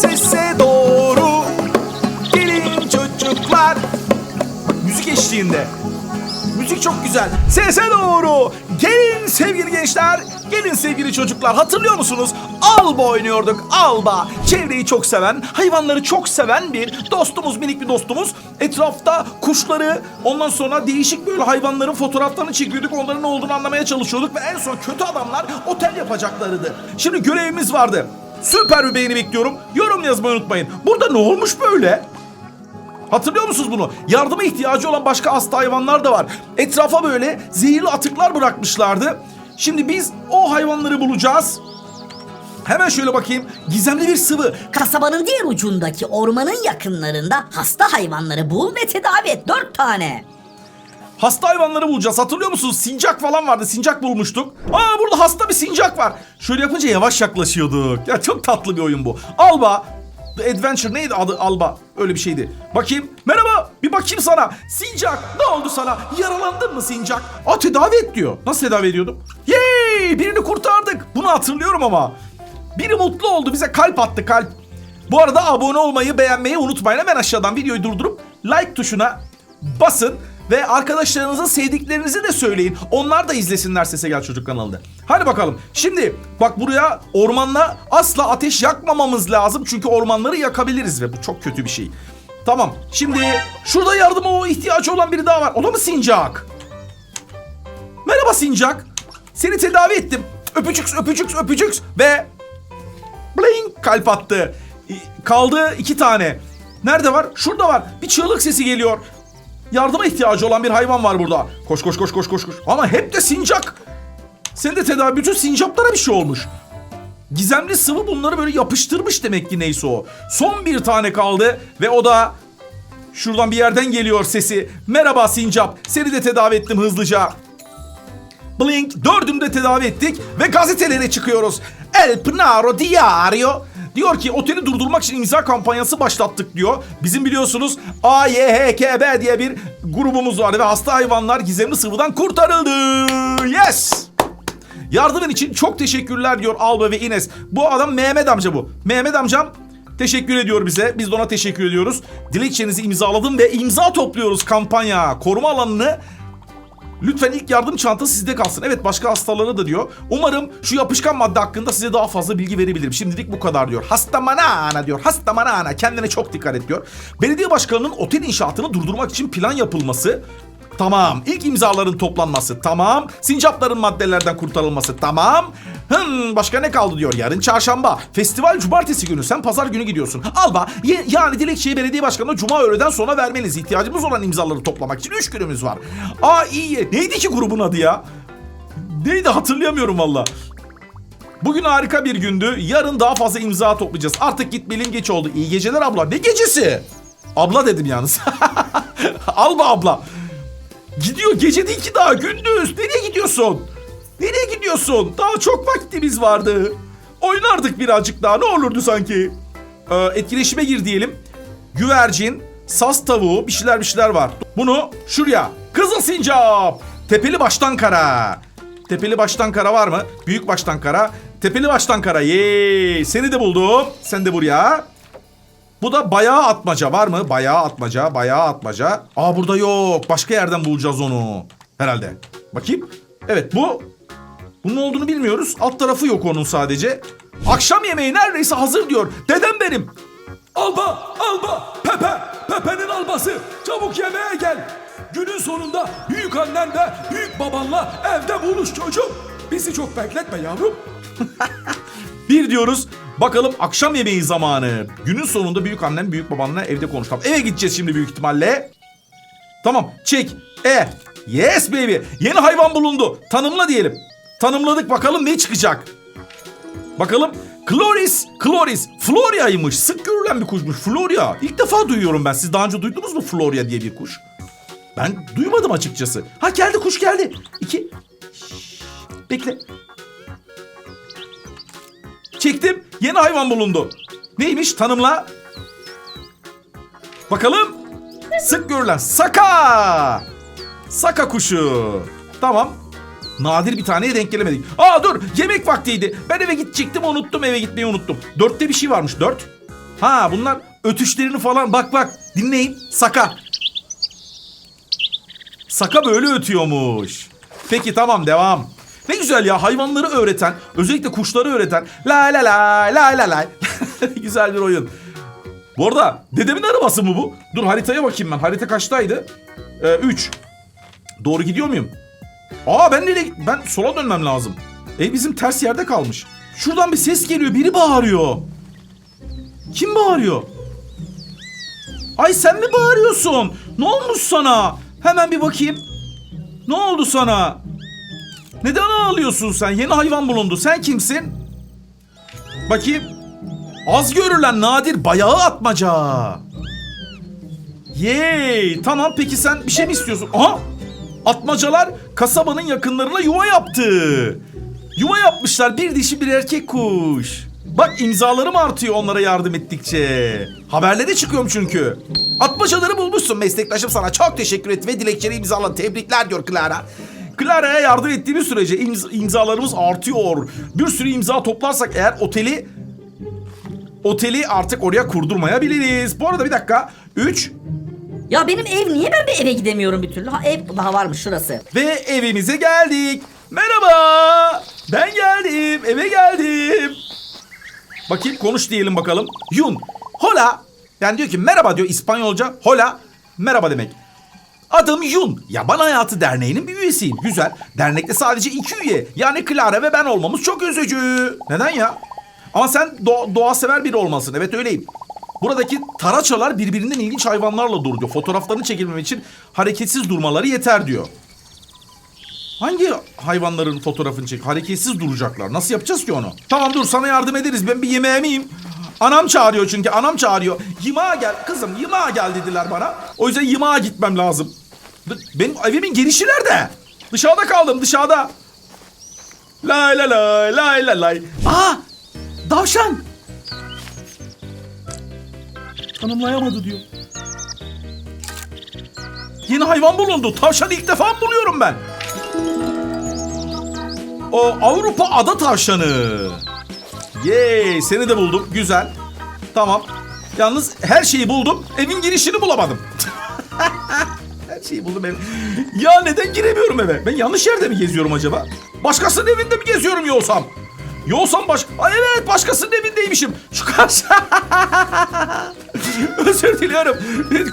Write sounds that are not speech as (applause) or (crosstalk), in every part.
Sese doğru gelin çocuklar. Müzik eşliğinde. Müzik çok güzel. Sese doğru. Gelin sevgili gençler. Gelin sevgili çocuklar. Hatırlıyor musunuz? Alba oynuyorduk. Alba. Çevreyi çok seven, hayvanları çok seven bir dostumuz, minik bir dostumuz. Etrafta kuşları, ondan sonra değişik böyle hayvanların fotoğraflarını çekiyorduk. Onların ne olduğunu anlamaya çalışıyorduk. Ve en son kötü adamlar otel yapacaklarıydı. Şimdi görevimiz vardı. Süper bir beğeni bekliyorum. Yorum yazmayı unutmayın. Burada ne olmuş böyle? Hatırlıyor musunuz bunu? Yardıma ihtiyacı olan başka hasta hayvanlar da var. Etrafa böyle zehirli atıklar bırakmışlardı. Şimdi biz o hayvanları bulacağız. Hemen şöyle bakayım. Gizemli bir sıvı. Kasabanın diğer ucundaki ormanın yakınlarında hasta hayvanları bul ve tedavi et. Dört tane. Hasta hayvanları bulacağız. Hatırlıyor musunuz? Sincak falan vardı. Sincak bulmuştuk. Aa burada hasta bir sincak var. Şöyle yapınca yavaş yaklaşıyorduk. Ya çok tatlı bir oyun bu. Alba. The Adventure neydi adı Alba? Öyle bir şeydi. Bakayım. Merhaba. Bir bakayım sana. Sincak. Ne oldu sana? Yaralandın mı Sincak? Aa tedavi et diyor. Nasıl tedavi ediyordum? Yay! Birini kurtardık. Bunu hatırlıyorum ama. Biri mutlu oldu. Bize kalp attı kalp. Bu arada abone olmayı, beğenmeyi unutmayın. Hemen aşağıdan videoyu durdurup like tuşuna basın ve arkadaşlarınıza sevdiklerinizi de söyleyin. Onlar da izlesinler Sese Gel Çocuk kanalında. Hadi bakalım. Şimdi bak buraya ormanla asla ateş yakmamamız lazım. Çünkü ormanları yakabiliriz ve bu çok kötü bir şey. Tamam. Şimdi şurada yardıma ihtiyacı olan biri daha var. O da mı Sincak? Merhaba Sincak. Seni tedavi ettim. Öpücük, öpücük, öpücük ve Bling kalp attı. Kaldı iki tane. Nerede var? Şurada var. Bir çığlık sesi geliyor. Yardıma ihtiyacı olan bir hayvan var burada. Koş koş koş koş koş koş. Ama hep de sincak. Senin de tedavi bütün sincaplara bir şey olmuş. Gizemli sıvı bunları böyle yapıştırmış demek ki neyse o. Son bir tane kaldı ve o da şuradan bir yerden geliyor sesi. Merhaba sincap. Seni de tedavi ettim hızlıca. Blink dördünü de tedavi ettik ve gazetelere çıkıyoruz. El Pnaro Diario diyor ki oteli durdurmak için imza kampanyası başlattık diyor. Bizim biliyorsunuz AYHKB diye bir grubumuz vardı ve hasta hayvanlar gizemli sıvıdan kurtarıldı. Yes! Yardımın için çok teşekkürler diyor Alba ve Ines. Bu adam Mehmet amca bu. Mehmet amcam teşekkür ediyor bize. Biz de ona teşekkür ediyoruz. Dilekçenizi imzaladım ve imza topluyoruz kampanya. Koruma alanını Lütfen ilk yardım çantası sizde kalsın. Evet başka hastalara da diyor. Umarım şu yapışkan madde hakkında size daha fazla bilgi verebilirim. Şimdilik bu kadar diyor. Hasta manana diyor. Hasta manana. Kendine çok dikkat et diyor. Belediye başkanının otel inşaatını durdurmak için plan yapılması. Tamam. İlk imzaların toplanması. Tamam. Sincapların maddelerden kurtarılması. Tamam. Hmm, başka ne kaldı diyor. Yarın çarşamba. Festival cumartesi günü. Sen pazar günü gidiyorsun. Alba ye- yani dilekçeyi belediye başkanına cuma öğleden sonra vermeniz. İhtiyacımız olan imzaları toplamak için 3 günümüz var. Aa iyi. Neydi ki grubun adı ya? Neydi hatırlayamıyorum valla. Bugün harika bir gündü. Yarın daha fazla imza toplayacağız. Artık gitmeliyim geç oldu. İyi geceler abla. Ne gecesi? Abla dedim yalnız. (laughs) Alba abla. Gidiyor gece değil ki daha gündüz. Nereye gidiyorsun? Nereye gidiyorsun? Daha çok vaktimiz vardı. Oynardık birazcık daha ne olurdu sanki. Ee, etkileşime gir diyelim. Güvercin, saz tavuğu bir şeyler bir şeyler var. Bunu şuraya. Kızıl sincap. Tepeli baştan kara. Tepeli baştan kara var mı? Büyük baştan kara. Tepeli baştan kara. Yey. Seni de buldum. Sen de buraya. Bu da bayağı atmaca var mı? Bayağı atmaca, bayağı atmaca. Aa burada yok. Başka yerden bulacağız onu. Herhalde. Bakayım. Evet bu. Bunun olduğunu bilmiyoruz. Alt tarafı yok onun sadece. Akşam yemeği neredeyse hazır diyor. Dedem benim. Alba, Alba, Pepe, Pepe'nin albası. Çabuk yemeğe gel. Günün sonunda büyük annenle büyük babanla evde buluş çocuğum. Bizi çok bekletme yavrum. (laughs) Bir diyoruz. Bakalım akşam yemeği zamanı. Günün sonunda büyük annem büyük babanla evde konuşalım. Eve gideceğiz şimdi büyük ihtimalle. Tamam çek. E. Yes baby. Yeni hayvan bulundu. Tanımla diyelim. Tanımladık bakalım ne çıkacak. Bakalım. Chloris, Chloris. Floria'ymış. Sık görülen bir kuşmuş. Floria. İlk defa duyuyorum ben. Siz daha önce duydunuz mu Floria diye bir kuş? Ben duymadım açıkçası. Ha geldi kuş geldi. İki. Şşş, Bekle. Çektim. Yeni hayvan bulundu. Neymiş? Tanımla. Bakalım. Sık görülen saka. Saka kuşu. Tamam. Nadir bir taneye denk gelemedik. Aa dur yemek vaktiydi. Ben eve gidecektim unuttum eve gitmeyi unuttum. Dörtte bir şey varmış dört. Ha bunlar ötüşlerini falan bak bak dinleyin. Saka. Saka böyle ötüyormuş. Peki tamam devam. Ne güzel ya hayvanları öğreten, özellikle kuşları öğreten la la la la la la. (laughs) güzel bir oyun. Bu arada dedemin arabası mı bu? Dur haritaya bakayım ben. Harita kaçtaydı? 3. Doğru gidiyor muyum? Aa ben nereye Ben sola dönmem lazım. E bizim ters yerde kalmış. Şuradan bir ses geliyor. Biri bağırıyor. Kim bağırıyor? Ay sen mi bağırıyorsun? Ne olmuş sana? Hemen bir bakayım. Ne oldu sana? Neden ağlıyorsun sen? Yeni hayvan bulundu. Sen kimsin? Bakayım. Az görülen nadir bayağı atmaca. Yey. Tamam peki sen bir şey mi istiyorsun? Aha. Atmacalar kasabanın yakınlarına yuva yaptı. Yuva yapmışlar bir dişi bir erkek kuş. Bak imzalarım artıyor onlara yardım ettikçe. Haberlere çıkıyorum çünkü. Atmacaları bulmuşsun meslektaşım sana çok teşekkür et ve dilekçeni imzala. Tebrikler diyor Clara. Clara'ya yardım ettiğimiz sürece imz- imzalarımız artıyor. Bir sürü imza toplarsak eğer oteli oteli artık oraya kurdurmayabiliriz. Bu arada bir dakika. 3 Ya benim ev niye ben bir eve gidemiyorum bir türlü? Ha ev daha varmış şurası. Ve evimize geldik. Merhaba. Ben geldim. Eve geldim. Bakayım konuş diyelim bakalım. Yun. Hola. Yani diyor ki merhaba diyor İspanyolca. Hola. Merhaba demek. Adım Yun. Yaban Hayatı Derneği'nin bir üyesiyim. Güzel. Dernekte sadece iki üye. Yani Clara ve ben olmamız çok üzücü. Neden ya? Ama sen do- doğa sever biri olmalısın. Evet öyleyim. Buradaki taraçalar birbirinden ilginç hayvanlarla dur diyor. Fotoğraflarını çekilmem için hareketsiz durmaları yeter diyor. Hangi hayvanların fotoğrafını çek? Hareketsiz duracaklar. Nasıl yapacağız ki onu? Tamam dur sana yardım ederiz. Ben bir yemeğe miyim? Anam çağırıyor çünkü. Anam çağırıyor. Yımağa gel. Kızım yımağa gel dediler bana. O yüzden yımağa gitmem lazım. Benim evimin girişi nerede? Dışarıda kaldım dışarıda. Lay lay lay lay lay lay. Aa! Davşan! Tanımlayamadı diyor. Yeni hayvan bulundu. Tavşanı ilk defa buluyorum ben? O Avrupa ada tavşanı. Yey seni de buldum. Güzel. Tamam. Yalnız her şeyi buldum. Evin girişini bulamadım. (laughs) her şeyi buldum ev. Ya neden giremiyorum eve? Ben yanlış yerde mi geziyorum acaba? Başkasının evinde mi geziyorum yoğsam? Yoğsam baş... Ay evet başkasının evindeymişim. Şu karşı... (laughs) Özür diliyorum.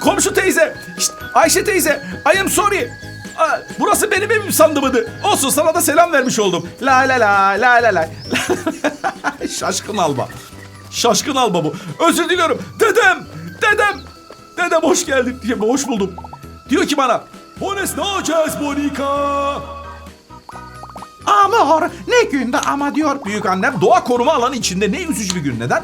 Komşu teyze. Şşt, Ayşe teyze. I am sorry. Burası benim evim sandımıydı. Olsun sana da selam vermiş oldum. La la la la la la. (laughs) Şaşkın alba. Şaşkın alba bu. Özür diliyorum. Dedem. Dedem. Dedem hoş geldin. Şey, Hoş buldum. Diyor ki bana. Buenas noches Monica. Amor ne günde ama diyor büyük annem doğa koruma alanı içinde ne üzücü bir gün neden?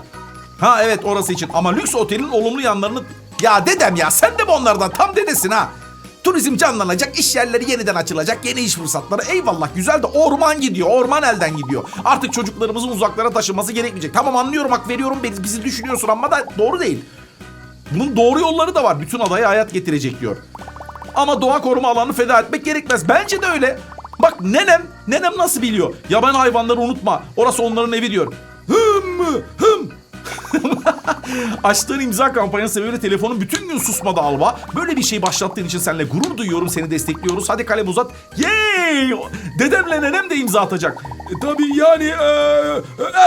Ha evet orası için ama lüks otelin olumlu yanlarını... Ya dedem ya sen de mi onlardan tam dedesin ha? Turizm canlanacak, iş yerleri yeniden açılacak, yeni iş fırsatları. Eyvallah güzel de orman gidiyor, orman elden gidiyor. Artık çocuklarımızın uzaklara taşınması gerekmeyecek. Tamam anlıyorum hak veriyorum bizi, düşünüyorsun ama da doğru değil. Bunun doğru yolları da var. Bütün adaya hayat getirecek diyor. Ama doğa koruma alanını feda etmek gerekmez. Bence de öyle. Bak nenem, nenem nasıl biliyor? Yaban hayvanları unutma. Orası onların evi diyor. (laughs) Açtığın imza kampanyası sebebiyle telefonun bütün gün susmadı Alba. Böyle bir şey başlattığın için seninle gurur duyuyorum. Seni destekliyoruz. Hadi kalem uzat. Yay! Dedemle nenem de imza atacak. E, Tabii yani e,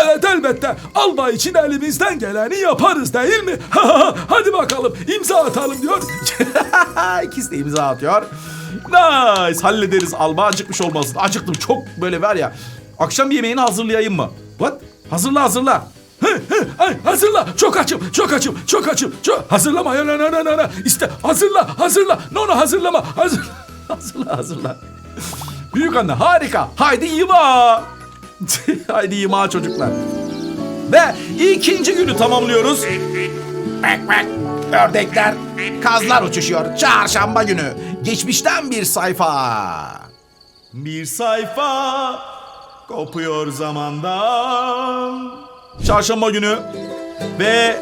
evet elbette Alba için elimizden geleni yaparız değil mi? (laughs) Hadi bakalım imza atalım diyor. (laughs) İkisi de imza atıyor. Nice. Hallederiz Alba. Acıkmış olmasın. Acıktım. Çok böyle var ya. Akşam yemeğini hazırlayayım mı? What? Hazırla hazırla. Ay, hazırla çok açım çok açım çok açım çok hazırlama ya na na na na işte hazırla hazırla no no hazırlama hazır (laughs) hazırla hazırla. Büyük anne harika. Haydi yıma. (laughs) Haydi yıma çocuklar. Ve ikinci günü tamamlıyoruz. Bak bak. Ördekler, kazlar uçuşuyor. Çarşamba günü. Geçmişten bir sayfa. Bir sayfa kopuyor zamandan. Çarşamba günü ve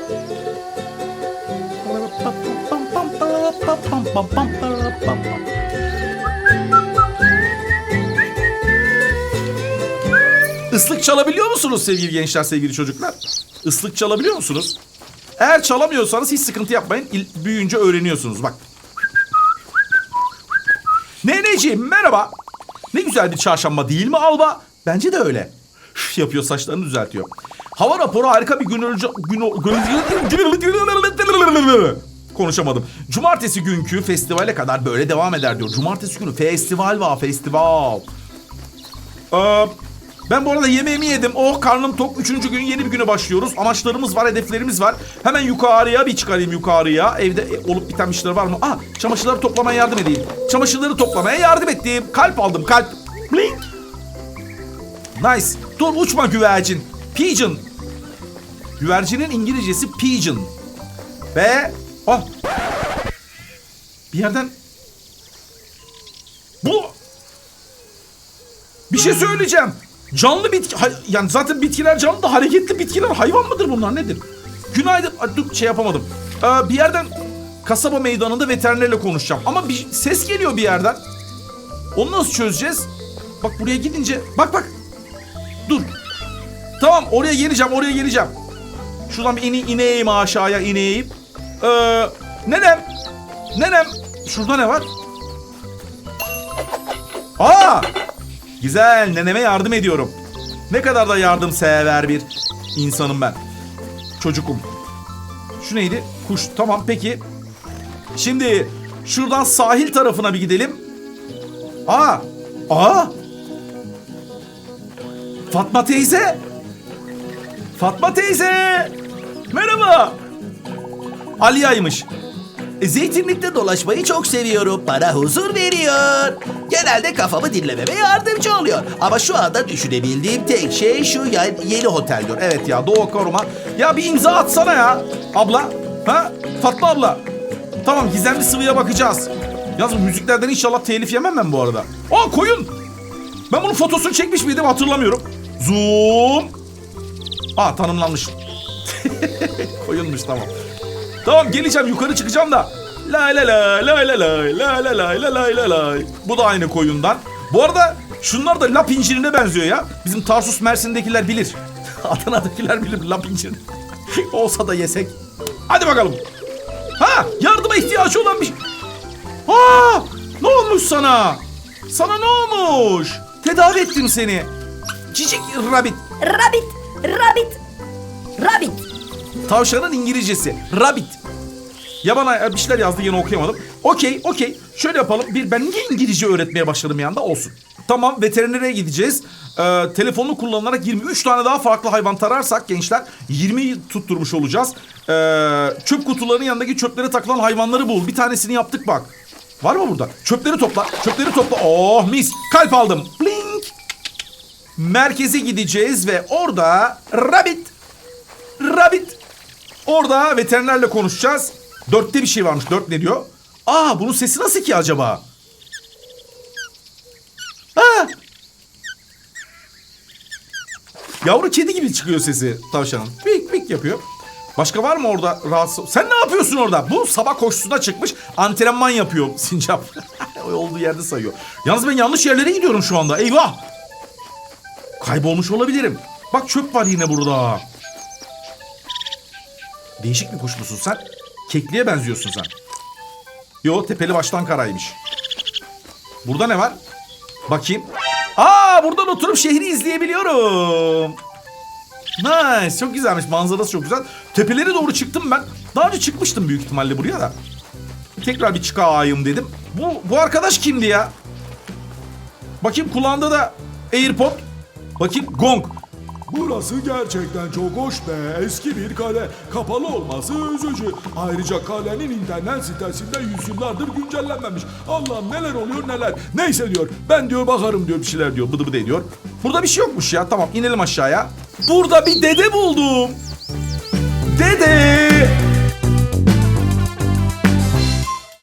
Islık çalabiliyor musunuz sevgili gençler, sevgili çocuklar? Islık çalabiliyor musunuz? Eğer çalamıyorsanız hiç sıkıntı yapmayın. İl- büyüyünce öğreniyorsunuz bak. Neneciğim merhaba. Ne güzel bir çarşamba değil mi Alba? Bence de öyle. Üf, yapıyor saçlarını düzeltiyor. Hava raporu harika bir gün önce... Konuşamadım. Cumartesi günkü festivale kadar böyle devam eder diyor. Cumartesi günü festival var festival. Ee, ben bu arada yemeğimi yedim. Oh karnım tok. Üçüncü gün yeni bir güne başlıyoruz. Amaçlarımız var, hedeflerimiz var. Hemen yukarıya bir çıkarayım yukarıya. Evde e, olup biten işler var mı? Ah çamaşırları toplamaya yardım edeyim. Çamaşırları toplamaya yardım ettim. Kalp aldım kalp. Blink. Nice. Dur uçma güvercin. Pigeon. Güvercinin İngilizcesi pigeon. Ve... Oh. Bir yerden... Bu... Bir şey söyleyeceğim. Canlı bitki... Yani zaten bitkiler canlı da hareketli bitkiler hayvan mıdır bunlar nedir? Günaydın. Ay, Dur şey yapamadım. Ee, bir yerden kasaba meydanında veterinerle konuşacağım. Ama bir ses geliyor bir yerden. Onu nasıl çözeceğiz? Bak buraya gidince... Bak bak. Dur. Tamam oraya geleceğim oraya geleceğim. Şuradan bir ine, ineyim aşağıya ineyim. Ee, nenem. Nenem. Şurada ne var? Aa! Güzel neneme yardım ediyorum. Ne kadar da yardımsever bir insanım ben. Çocukum. Şu neydi? Kuş. Tamam peki. Şimdi şuradan sahil tarafına bir gidelim. Aa! Aa! Fatma teyze! Fatma teyze! Merhaba! Aliya'ymış. E, Zeytinlikte dolaşmayı çok seviyorum. Bana huzur veriyor. Genelde kafamı dinlememe yardımcı oluyor. Ama şu anda düşünebildiğim tek şey şu ya, yeni otel diyor. Evet ya Doğu Koruma. Ya bir imza atsana ya. Abla. Ha? Fatma abla. Tamam gizemli sıvıya bakacağız. Yalnız müziklerden inşallah telif yemem ben bu arada. Aa koyun. Ben bunun fotosunu çekmiş miydim hatırlamıyorum. Zoom. Aa tanımlanmış. (laughs) Koyunmuş tamam. Tamam geleceğim yukarı çıkacağım da. La la la la la la la la la la la la la. Bu da aynı koyundan. Bu arada şunlar da lap incirine benziyor ya. Bizim Tarsus Mersin'dekiler bilir. (laughs) Adana'dakiler bilir lap incirini. (laughs) Olsa da yesek. Hadi bakalım. Ha yardıma ihtiyacı olan bir şey. Ne olmuş sana? Sana ne olmuş? Tedavi ettim seni. Cicik rabbit. Rabbit, rabbit, rabbit. Tavşanın İngilizcesi. Rabbit. Ya bana bir şeyler yazdı yine okuyamadım. Okey okey. Şöyle yapalım. Bir ben niye İngilizce öğretmeye başladım bir anda olsun. Tamam veterinere gideceğiz. Ee, telefonunu kullanarak 23 tane daha farklı hayvan tararsak gençler 20'yi tutturmuş olacağız. Ee, çöp kutularının yanındaki çöplere takılan hayvanları bul. Bir tanesini yaptık bak. Var mı burada? Çöpleri topla. Çöpleri topla. Oh mis. Kalp aldım. Blink. Merkeze gideceğiz ve orada rabbit Rabbit. Orada veterinerle konuşacağız. Dörtte bir şey varmış. Dört ne diyor? Aa bunun sesi nasıl ki acaba? Aa! Yavru kedi gibi çıkıyor sesi tavşanın. Pik pik yapıyor. Başka var mı orada rahatsız? Sen ne yapıyorsun orada? Bu sabah koşusuna çıkmış antrenman yapıyor sincap. (laughs) olduğu yerde sayıyor. Yalnız ben yanlış yerlere gidiyorum şu anda. Eyvah! Kaybolmuş olabilirim. Bak çöp var yine burada. Değişik bir kuş musun sen? Kekliğe benziyorsun sen. Yo tepeli baştan karaymış. Burada ne var? Bakayım. Aa buradan oturup şehri izleyebiliyorum. Nice çok güzelmiş manzarası çok güzel. Tepelere doğru çıktım ben. Daha önce çıkmıştım büyük ihtimalle buraya da. Tekrar bir çıkayım dedim. Bu, bu arkadaş kimdi ya? Bakayım kulağında da AirPod. Bakayım gong. Burası gerçekten çok hoş be. Eski bir kale. Kapalı olması üzücü. Ayrıca kalenin internet sitesinde yüzyıllardır güncellenmemiş. Allah'ım neler oluyor neler. Neyse diyor. Ben diyor bakarım diyor bir şeyler diyor. Bıdı bıdı ediyor. Burada bir şey yokmuş ya. Tamam inelim aşağıya. Burada bir dede buldum. Dede.